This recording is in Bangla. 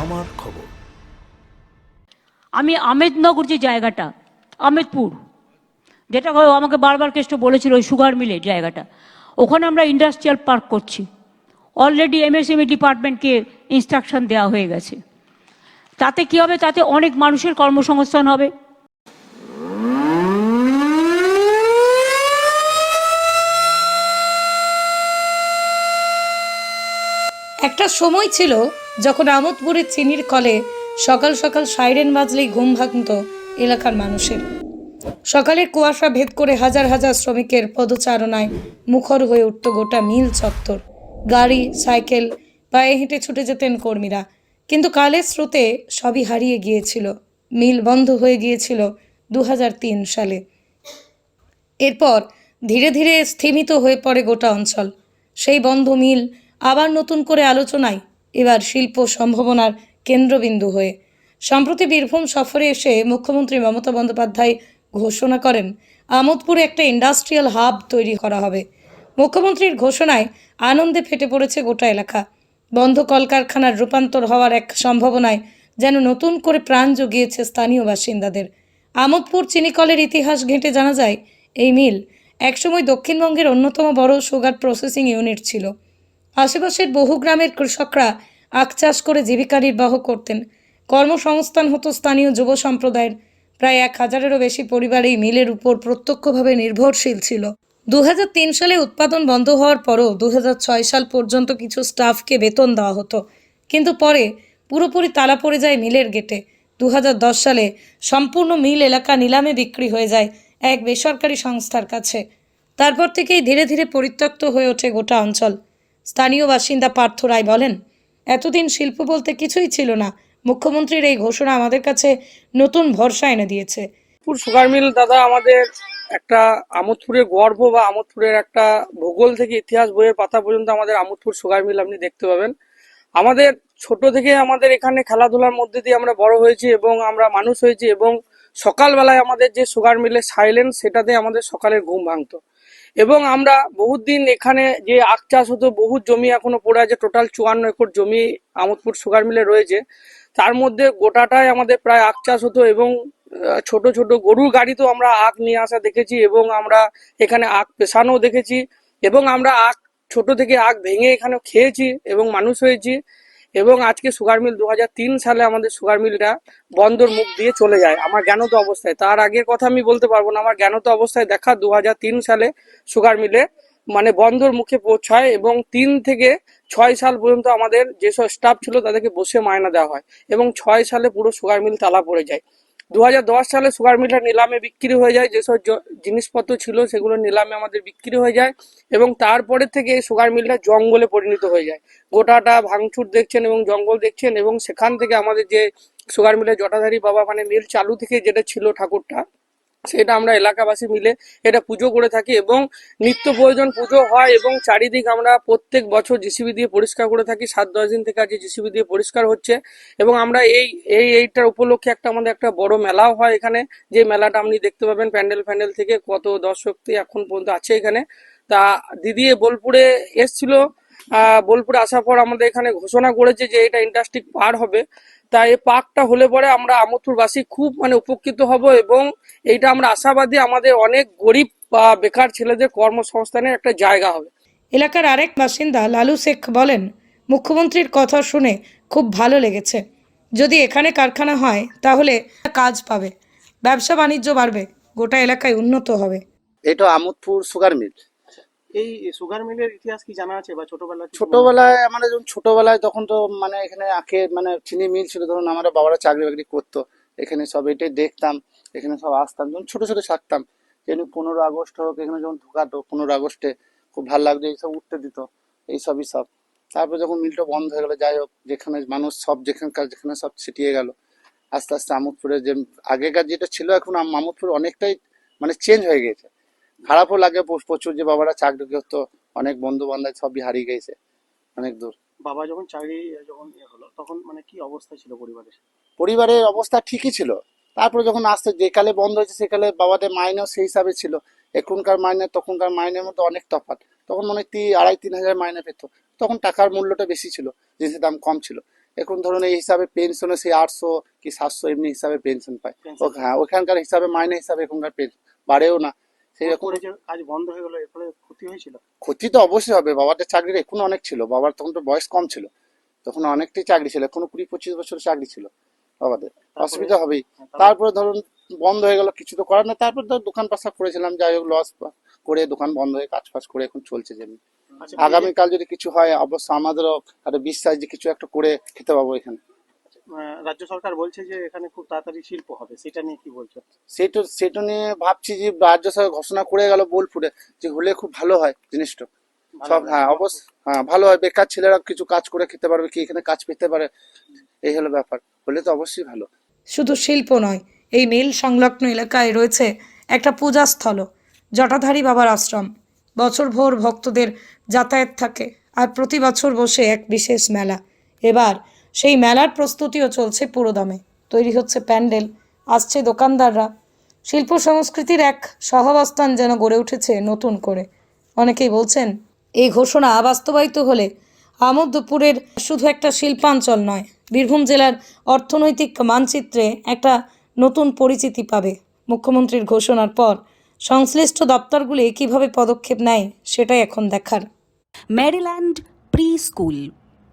আমার খবর। আমি আমেদনগর যে জায়গাটা আমেদপুর যেটা আমাকে বারবার কেষ্ট বলেছিল ওই সুগার মিলের জায়গাটা। ওখানে আমরা ইন্ডাস্ট্রিয়াল পার্ক করছি। অলরেডি এমএসএমই ডিপার্টমেন্টকে ইনস্ট্রাকশন দেওয়া হয়ে গেছে। তাতে কি হবে? তাতে অনেক মানুষের কর্মসংস্থান হবে। একটা সময় ছিল যখন আমোদপুরের চিনির কলে সকাল সকাল সাইরেন বাজলেই ঘুম ভাঙত এলাকার মানুষের। সকালের কুয়াশা ভেদ করে হাজার হাজার শ্রমিকের পদচারণায় মুখর হয়ে উঠত গোটা মিল চত্বর। গাড়ি, সাইকেল পায়ে হেঁটে ছুটে যেতেন কর্মীরা। কিন্তু কালের স্রোতে সবই হারিয়ে গিয়েছিল। মিল বন্ধ হয়ে গিয়েছিল দু হাজার তিন সালে। এরপর ধীরে ধীরে স্থিমিত হয়ে পড়ে গোটা অঞ্চল। সেই বন্ধ মিল আবার নতুন করে আলোচনায় এবার শিল্প সম্ভাবনার কেন্দ্রবিন্দু হয়ে। সম্প্রতি বীরভূম সফরে এসে মুখ্যমন্ত্রী মমতা বন্দ্যোপাধ্যায় ঘোষণা করেন, আমোদপুরে একটা ইন্ডাস্ট্রিয়াল হাব তৈরি করা হবে। মুখ্যমন্ত্রীর ঘোষণায় আনন্দে ফেটে পড়েছে গোটা এলাকা। বন্ধ কলকারখানার রূপান্তর হওয়ার এক সম্ভাবনায় যেন নতুন করে প্রাণ জুগিয়েছে স্থানীয় বাসিন্দাদের। আমোদপুর চিনিকলের ইতিহাস ঘেঁটে জানা যায়, এই মিল একসময় দক্ষিণবঙ্গের অন্যতম বড় সুগার প্রসেসিং ইউনিট ছিল। আশেপাশের বহু গ্রামের কৃষকরা আখ চাষ করে জীবিকা নির্বাহ করতেন। কর্মসংস্থান হতো স্থানীয় যুব সম্প্রদায়ের। প্রায় এক হাজারেরও বেশি পরিবার এই মিলের উপর প্রত্যক্ষভাবে নির্ভরশীল ছিল। দু হাজার তিন সালে উৎপাদন বন্ধ হওয়ার পরও দু হাজার ছয় সাল পর্যন্ত কিছু স্টাফকে বেতন দেওয়া হতো। কিন্তু পরে পুরোপুরি তালা পড়ে যায় মিলের গেটে। দু হাজার দশ সালে সম্পূর্ণ মিল এলাকা নিলামে বিক্রি হয়ে যায় এক বেসরকারি সংস্থার কাছে। তারপর থেকেই ধীরে ধীরে পরিত্যক্ত হয়ে ওঠে গোটা অঞ্চল। স্থানীয় বাসিন্দা পার্থ রায় বলেন, এতদিন শিল্প বলতে কিছুই ছিল না। মুখ্যমন্ত্রীর এই ঘোষণা আমাদের কাছে নতুন ভরসা এনে দিয়েছে। সুগার মিল, দাদা, আমাদের একটা আমোদপুরের গর্ব বা আমোদপুরের একটা ভূগোল থেকে ইতিহাস বইয়ের পাতা পর্যন্ত আমাদের আমোদপুর সুগার মিল আপনি দেখতে পাবেন। আমাদের ছোট থেকে আমাদের এখানে খেলাধুলার মধ্যে দিয়ে আমরা বড় হয়েছি এবং আমরা মানুষ হয়েছি এবং সকালবেলায় আমাদের যে সুগার মিলের সাইলেন্স সেটাতে আমাদের সকালের ঘুম ভাঙতো। এবং আমরা বহুত দিন এখানে যে আখ চাষ হতো, বহু জমি এখনও পড়ে আছে টোটাল চুয়ান্ন একর জমি আমোদপুর সুগার মিলে রয়েছে। তার মধ্যে গোটাটাই আমাদের প্রায় আখ চাষ হতো এবং ছোট ছোট গরুর গাড়িতেও আমরা আখ নিয়ে আসা দেখেছি এবং আমরা এখানে আখ পেশানো দেখেছি এবং আমরা আখ ছোট থেকে আখ ভেঙে এখানে খেয়েছি এবং মানুষ হয়েছি। এবং আজকে সুগার মিল দু হাজার তিন সালে আমাদের সুগার মিলটা বন্দর মুখ দিয়ে চলে যায়। আমার জ্ঞানত অবস্থায়। তার আগের কথা আমি বলতে পারব না। আমার জ্ঞানত অবস্থায় দেখা দু হাজার তিন সালে সুগার মিলে মানে বন্দর মুখে পৌঁছায় এবং তিন থেকে ছয় সাল পর্যন্ত আমাদের যেসব স্টাফ ছিল তাদেরকে বসে মায়না দেওয়া হয় এবং ছয় সালে পুরো সুগার মিল তালা পড়ে যায়। দু হাজার দশ সালে সুগার মিলটা নিলামে বিক্রি হয়ে যায়, যেসব জিনিসপত্র ছিল সেগুলো নিলামে আমাদের বিক্রি হয়ে যায় এবং তারপরে থেকে এই সুগার মিলটা জঙ্গলে পরিণত হয়ে যায়। গোটাটা ভাঙচুর দেখছেন এবং জঙ্গল দেখছেন এবং সেখান থেকে আমাদের যে সুগার মিলের জটাধারী বাবা মানে মিল চালু থেকে যেটা ছিল ঠাকুরটা সেটা আমরা এলাকাবাসী মিলে এটা পুজো করে থাকি এবং নিত্য প্রয়োজন পুজো হয় এবং চারিদিক আমরা প্রত্যেক বছর জিসিবি দিয়ে পরিষ্কার করে থাকি। সাত, দশ দিন থেকে আজকে জিসিবি দিয়ে পরিষ্কার হচ্ছে এবং আমরা এই এই, এইটার উপলক্ষে একটা আমাদের একটা বড় মেলাও হয় এখানে। যে মেলাটা আপনি দেখতে পাবেন প্যান্ডেল, ফ্যান্ডেল থেকে কত দর্শক এখন পর্যন্ত আছে এখানে। তা দিদি বোলপুরে এসছিল। বোলপুরে আসার পর আমাদের এখানে ঘোষণা করেছে যে এটা ইন্ডাস্ট্রি পার হবে। তাই এই পার্কটা হলে পরে আমরা আমোদপুরবাসী খুব মানে উপকৃত হব এবং এইটা আমরা আশাবাদী আমাদের অনেক গরিব বা বেকার ছেলেদের কর্মসংস্থানের একটা জায়গা হবে। এলাকার আরেক বাসিন্দা লালু শেখ বলেন মুখ্যমন্ত্রীর কথা শুনে খুব ভালো লেগেছে। যদি এখানে কারখানা হয় তাহলে কাজ পাবে ব্যবসা বাণিজ্য বাড়বে গোটা এলাকায় উন্নত হবে। এটা আমোদপুর সুগার মিল। এই সুগার মিলের ইতিহাস কি জানা আছে বা ছোটবেলা থেকে ছোটবেলায় মানে যখন ছোটবেলায় তখন তো মানে এখানে আখে মানে চিনি মিল ছিল তখন আমার বাবারা চাকরি বাকরি করতো, এখানে সব এটাই দেখতাম, এখানে সব আসতাম যখন ছোট ছোট থাকতাম যেমনি পনেরো আগস্ট হোক, এখানে যখন ঢুকাতো পনেরো আগস্টে, খুব ভালো লাগতো, এইসব উঠতে দিত, এইসবই সব। তারপর যখন মিলটা বন্ধ হয়ে গেলো, যাই হোক, যেখানে মানুষ সব যেখানকার, যেখানে সব ছিটিয়ে গেল, আস্তে আস্তে আমোদপুরে যে আগেকার যেটা ছিল, এখন আম- আমোদপুর অনেকটাই মানে চেঞ্জ হয়ে গেছে। খারাপও লাগে প্রচুর যে বাবারা চাকরি করতো অনেক বন্ধু বান্ধব সবই হারিয়ে গেছে অনেক দূর। বাবা যখন চাকরি যখন ইয়ে হলো তখন মানে কি অবস্থা ছিল পরিবারের? পরিবারের অবস্থা ঠিকই ছিল। তারপরে যখন আসতে যে কালে বন্ধ হয়েছে সেকালে বাবাদের মাইনেও সেই হিসাবে ছিল। এখনকার মাইনে তখনকার মাইনের মধ্যে অনেক তফাৎ। তখন মনে হয় তিন আড়াই তিন হাজার মাইনে পেত। তখন টাকার মূল্যটা বেশি ছিল জিনিসের দাম কম ছিল। এখন ধরুন এই হিসাবে পেনশনে সেই আটশো কি সাতশো এমনি হিসাবে পেনশন পায়। হ্যাঁ ওখানকার হিসাবে মাইনে হিসাবে এখনকার পেনশন বাড়েও না। সেই রকম কাজ বন্ধ হয়ে গেল এর ফলে ক্ষতি হয়েছিল? ক্ষতি তো অবশ্যই হবে বাবাদের চাকরির এখন অনেক ছিল বাবার তখন তো বয়স কম ছিল তখন অনেকটাই চাকরি ছিল এখনও কুড়ি পঁচিশ বছর চাকরি ছিল বাবাদের অসুবিধা হবেই। তারপরে- তারপরে ধরুন বন্ধ হয়ে গেল কিছু তো করার না তারপর ধর দোকান পাশা করেছিলাম যাই হোক লস করে দোকান বন্ধ হয়ে কাজ ফাজ করে এখন চলছে যেমনি। আচ্ছা আগামীকাল যদি কিছু হয় অবশ্য আমাদেরও একটা বিশ্বাস যে কিছু একটা করে খেতে পাবো এখানে। রাজ্য সরকার বলছে যে এখানে খুব তাড়াতাড়ি শিল্প হবে সেটা নিয়ে কি বলছো? সেটা সেটা নিয়ে ভাবছি যে রাজ্য সরকার ঘোষণা করে গেল বোলপুরে যে হলে খুব ভালো হয় জিনিসটা। সব হ্যাঁ অবশ্য হ্যাঁ ভালো হয়। বেকার ছেলেরা কিছু কাজ করে খেতে পারবে কি? এখানে কাজ পেতে পারে। এই হলো ব্যাপার। হলে তো অবশ্যই ভালো। শুধু শিল্প নয় এই মিল সংলগ্ন এলাকায় রয়েছে একটা পূজাস্থল জটাধারী বাবার আশ্রম। বছরভর ভক্তদের যাতায়াত থাকে আর প্রতি বছর বসে এক বিশেষ মেলা। এবার সেই মেলার প্রস্তুতিও চলছে পুরোদমে তৈরি হচ্ছে প্যান্ডেল, আসছে দোকানদাররা। শিল্প সংস্কৃতির এক সহাবস্থান যেন গড়ে উঠেছে নতুন করে। অনেকেই বলছেন, এই ঘোষণা বাস্তবায়িত হলে আমোদপুরের শুধু একটা শিল্পাঞ্চল নয়, বীরভূম জেলার অর্থনৈতিক মানচিত্রে একটা নতুন পরিচিতি পাবে। মুখ্যমন্ত্রীর ঘোষণার পর সংশ্লিষ্ট দপ্তরগুলি কীভাবে পদক্ষেপ নেয় সেটাই এখন দেখার। Maryland preschool.